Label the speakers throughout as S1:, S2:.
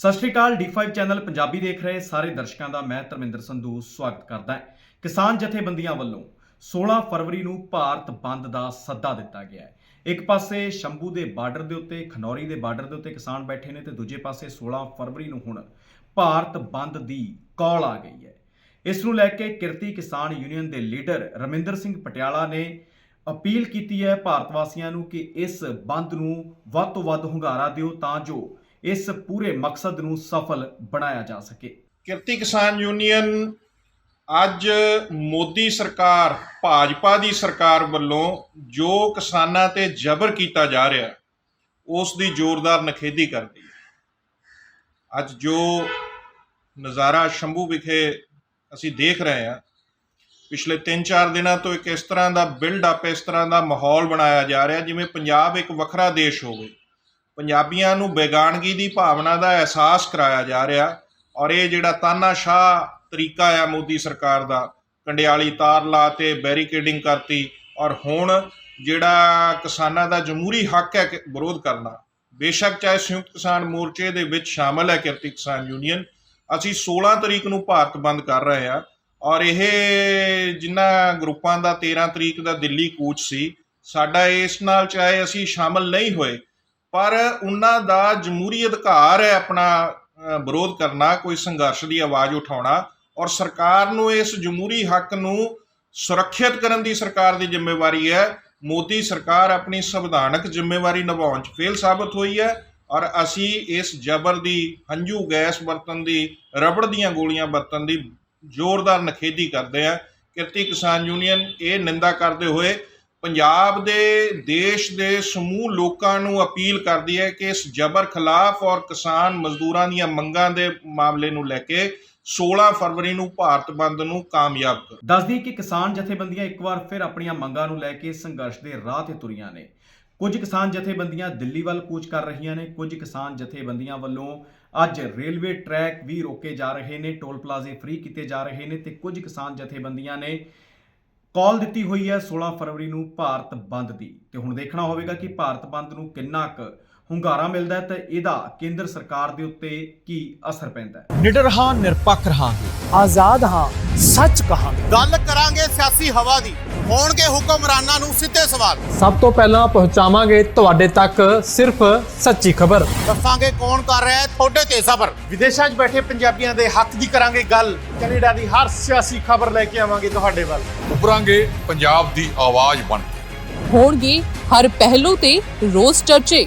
S1: ਸਤਿ ਸ਼੍ਰੀ ਅਕਾਲ D5 channel Punjabi ਦੇਖ ਰਹੇ ਸਾਰੇ ਦਰਸ਼ਕਾਂ ਦਾ, ਮੈਂ ਧਰਮਿੰਦਰ ਸੰਧੂ ਸਵਾਗਤ ਕਰਦਾ ਹਾਂ। ਕਿਸਾਨ ਜਥੇਬੰਦੀਆਂ ਵੱਲੋਂ 16 ਫਰਵਰੀ ਨੂੰ ਭਾਰਤ ਬੰਦ ਦਾ ਸੱਦਾ ਦਿੱਤਾ ਗਿਆ ਹੈ। ਇੱਕ ਪਾਸੇ ਸ਼ੰਭੂ ਦੇ ਬਾਰਡਰ ਦੇ ਉੱਤੇ, ਖਨੌਰੀ ਦੇ ਬਾਰਡਰ ਦੇ ਉੱਤੇ ਕਿਸਾਨ ਬੈਠੇ ਨੇ ਤੇ ਦੂਜੇ ਪਾਸੇ 16 ਫਰਵਰੀ ਨੂੰ ਹੁਣ ਭਾਰਤ ਬੰਦ ਦੀ ਕਾਲ ਆ ਗਈ ਹੈ। ਇਸ ਨੂੰ ਲੈ ਕੇ ਕਿਰਤੀ ਕਿਸਾਨ ਯੂਨੀਅਨ ਦੇ ਲੀਡਰ ਰਮਿੰਦਰ ਸਿੰਘ ਪਟਿਆਲਾ ਨੇ ਅਪੀਲ ਕੀਤੀ ਹੈ ਭਾਰਤ ਵਾਸੀਆਂ ਨੂੰ ਕਿ ਇਸ ਬੰਦ ਨੂੰ ਵੱਧ ਤੋਂ ਵੱਧ ਹੁੰਗਾਰਾ ਦਿਓ ਤਾਂ ਜੋ ਇਸ ਪੂਰੇ ਮਕਸਦ ਨੂੰ ਸਫਲ ਬਣਾਇਆ ਜਾ ਸਕੇ।
S2: ਕਿਰਤੀ ਕਿਸਾਨ ਯੂਨੀਅਨ, ਅੱਜ ਮੋਦੀ ਸਰਕਾਰ, ਭਾਜਪਾ ਦੀ ਸਰਕਾਰ ਵੱਲੋਂ ਜੋ ਕਿਸਾਨਾਂ ਤੇ ਜ਼ਬਰ ਕੀਤਾ ਜਾ ਰਿਹਾ, ਉਸ ਦੀ ਜ਼ੋਰਦਾਰ ਨਖੇਦੀ ਕਰਦੀ ਹੈ ਅੱਜ ਜੋ ਨਜ਼ਾਰਾ ਸ਼ੰਭੂ ਵਿਖੇ ਅਸੀਂ ਦੇਖ ਰਹੇ ਹਾਂ, ਪਿਛਲੇ 3-4 ਦਿਨਾਂ ਤੋਂ ਇੱਕ ਇਸ ਤਰ੍ਹਾਂ ਦਾ ਬਿਲਡ ਅਪ ਇਸ ਤਰ੍ਹਾਂ ਦਾ ਮਾਹੌਲ ਬਣਾਇਆ ਜਾ ਰਿਹਾ, ਜਿਵੇਂ ਪੰਜਾਬ ਇੱਕ ਵੱਖਰਾ ਦੇਸ਼ ਹੋਵੇ। ਪੰਜਾਬੀਆਂ ਨੂੰ ਬੇਗਾਨਗੀ ਦੀ ਭਾਵਨਾ ਦਾ ਅਹਿਸਾਸ ਕਰਾਇਆ ਜਾ ਰਿਹਾ ਔਰ ਇਹ ਜਿਹੜਾ ਤਾਨਾਸ਼ਾਹ ਤਰੀਕਾ ਆ ਮੋਦੀ ਸਰਕਾਰ ਦਾ, ਕੰਡਿਆਲੀ ਤਾਰ ਲਾ ਤੇ ਬੈਰੀਕੇਡਿੰਗ ਕਰਤੀ ਔਰ ਹੁਣ ਜਿਹੜਾ ਕਿਸਾਨਾਂ ਦਾ ਜਮਹੂਰੀ ਹੱਕ ਹੈ ਕਿ ਵਿਰੋਧ ਕਰਨਾ, ਬੇਸ਼ੱਕ ਚਾਹੇ ਸੰਯੁਕਤ ਕਿਸਾਨ ਮੋਰਚੇ ਦੇ ਵਿੱਚ ਸ਼ਾਮਲ ਹੈ ਕਿਰਤੀ ਕਿਸਾਨ ਯੂਨੀਅਨ, ਅਸੀਂ 16 ਤਰੀਕ ਨੂੰ ਭਾਰਤ ਬੰਦ ਕਰ ਰਹੇ ਹਾਂ ਔਰ ਇਹ ਜਿਨ੍ਹਾਂ ਗਰੁੱਪਾਂ ਦਾ 13 ਤਰੀਕ ਦਾ ਦਿੱਲੀ ਕੂਚ ਸੀ, ਸਾਡਾ ਇਸ ਨਾਲ ਚਾਹੇ ਅਸੀਂ ਸ਼ਾਮਲ ਨਹੀਂ ਹੋਏ ਪਰ ਉਹਨਾਂ ਦਾ ਜਮਹੂਰੀ ਅਧਿਕਾਰ ਹੈ ਆਪਣਾ ਵਿਰੋਧ ਕਰਨਾ, ਕੋਈ ਸੰਘਰਸ਼ ਦੀ ਆਵਾਜ਼ ਉਠਾਉਣਾ ਔਰ ਸਰਕਾਰ ਨੂੰ ਇਸ ਜਮਹੂਰੀ ਹੱਕ ਨੂੰ ਸੁਰੱਖਿਅਤ ਕਰਨ ਦੀ ਸਰਕਾਰ ਦੀ ਜ਼ਿੰਮੇਵਾਰੀ ਹੈ। ਮੋਦੀ ਸਰਕਾਰ ਆਪਣੀ ਸੰਵਿਧਾਨਕ ਜ਼ਿੰਮੇਵਾਰੀ ਨਿਭਾਉਣ 'ਚ ਫੇਲ ਸਾਬਤ ਹੋਈ ਹੈ ਔਰ ਅਸੀਂ ਇਸ ਜ਼ਬਰ ਦੀ ਹੰਝੂ, ਗੈਸ ਵਰਤਨ ਦੀ, ਰਬੜ ਦੀਆਂ ਗੋਲੀਆਂ ਵਰਤਨ ਦੀ ਜ਼ੋਰਦਾਰ ਨਖੇਦੀ ਕਰਦੇ ਆ ਕਿਰਤੀ ਕਿਸਾਨ ਯੂਨੀਅਨ ਇਹ ਨਿੰਦਾ ਕਰਦੇ ਹੋਏ ਪੰਜਾਬ ਦੇ ਦੇਸ਼ ਦੇ ਸਮੂਹ ਲੋਕਾਂ ਨੂੰ ਅਪੀਲ ਕਰਦੀ ਹੈ ਕਿ ਇਸ ਜ਼ਬਰ ਖਿਲਾਫ ਔਰ ਕਿਸਾਨ ਮਜ਼ਦੂਰਾਂ ਦੀਆਂ ਮੰਗਾਂ ਦੇ ਮਾਮਲੇ ਨੂੰ ਲੈ ਕੇ 16 ਫਰਵਰੀ ਨੂੰ ਭਾਰਤ ਬੰਦ ਨੂੰ ਕਾਮਯਾਬ ਕਰੋ।
S1: ਦੱਸਦੀ ਕਿ ਕਿਸਾਨ ਜਥੇਬੰਦੀਆਂ ਇੱਕ ਵਾਰ ਫਿਰ ਆਪਣੀਆਂ ਮੰਗਾਂ ਨੂੰ ਲੈ ਕੇ ਸੰਘਰਸ਼ ਦੇ ਰਾਹ ਤੇ ਤੁਰੀਆਂ ਨੇ। ਕੁਝ ਕਿਸਾਨ ਜਥੇਬੰਦੀਆਂ ਦਿੱਲੀ ਵੱਲ ਕੂਚ ਕਰ ਰਹੀਆਂ ਨੇ। ਕੁਝ ਕਿਸਾਨ ਜਥੇਬੰਦੀਆਂ ਵੱਲੋਂ ਅੱਜ ਰੇਲਵੇ ਟਰੈਕ ਵੀ ਰੋਕੇ ਜਾ ਰਹੇ ਨੇ। ਟੋਲ ਪਲਾਜ਼ੇ ਫ੍ਰੀ ਕੀਤੇ ਜਾ ਰਹੇ ਨੇ ਤੇ ਕੁਝ ਕਿਸਾਨ ਜਥੇਬੰਦੀਆਂ ਨੇ ਕਾਲ ਦਿੱਤੀ ਹੋਈ ਹੈ 16 ਫਰਵਰੀ ਨੂੰ ਭਾਰਤ ਬੰਦ ਦੀ। ਤੇ ਹੁਣ ਦੇਖਣਾ ਹੋਵੇਗਾ ਕਿ ਭਾਰਤ ਬੰਦ ਨੂੰ ਕਿੰਨਾ ਕੁ ਹੁੰਗਾਰਾ ਮਿਲਦਾ ਹੈ ਤੇ ਇਹਦਾ ਕੇਂਦਰ ਸਰਕਾਰ ਦੇ ਉੱਤੇ ਕੀ ਅਸਰ ਪੈਂਦਾ ਹੈ?
S3: ਨਿਡਰ ਹਾਂ ਨਿਰਪੱਖ ਰਹਾਂਗੇ।
S4: ਆਜ਼ਾਦ ਹਾਂ ਸੱਚ ਕਹਾਂਗੇ।
S5: ਗੱਲ ਕਰਾਂਗੇ ਸਿਆਸੀ ਹਵਾ ਦੀ। ਹੋਣਗੇ ਹੁਕਮਰਾਨਾਂ ਨੂੰ ਸਿੱਧੇ ਸਵਾਲ।
S4: ਸਭ ਤੋਂ ਪਹਿਲਾਂ ਪਹੁੰਚਾਵਾਂਗੇ ਤੁਹਾਡੇ ਤੱਕ ਸਿਰਫ ਸੱਚੀ ਖਬਰ।
S5: ਦੱਸਾਂਗੇ ਕੌਣ ਕਰ ਰਿਹਾ ਹੈ ਤੁਹਾਡੇ ਤੇ ਸਬਰ।
S2: ਵਿਦੇਸ਼ਾਂ 'ਚ ਬੈਠੇ ਪੰਜਾਬੀਆਂ ਦੇ ਹੱਕ ਦੀ ਕਰਾਂਗੇ ਗੱਲ। ਕੈਨੇਡਾ ਦੀ ਹਰ ਸਿਆਸੀ ਖਬਰ ਲੈ ਕੇ ਆਵਾਂਗੇ ਤੁਹਾਡੇ ਵੱਲ।
S6: ਉਭਰਾਂਗੇ ਪੰਜਾਬ ਦੀ ਆਵਾਜ਼ ਬਣ ਕੇ।
S7: ਹੋਣਗੇ ਹਰ ਪਹਿਲੂ ਤੇ ਰੋਜ਼ ਚਰਚੇ।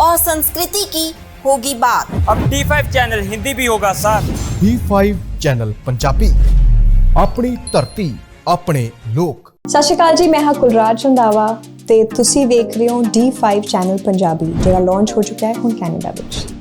S8: और संस्कृति की होगी बात
S9: ਅਬ D5 ਚੈਨਲ ਹਿੰਦੀ ਵੀ ਹੋਗਾ ਸਰ
S3: D5 ਚੈਨਲ ਪੰਜਾਬੀ ਆਪਣੀ ਧਰਤੀ ਆਪਣੇ ਲੋਕ
S10: ਸਤਿ ਸ਼੍ਰੀ ਅਕਾਲ ਜੀ ਮੈਂ ਹਾਂ ਕੁਲਰਾਜ ਰੰਧਾਵਾ ਤੇ ਤੁਸੀਂ ਵੇਖ ਰਹੇ ਹੋ D5 ਚੈਨਲ ਪੰਜਾਬੀ ਜਿਹੜਾ ਲਾਂਚ ਹੋ ਚੁੱਕਾ ਹੈ ਹੁਣ ਕੈਨੇਡਾ ਵਿੱਚ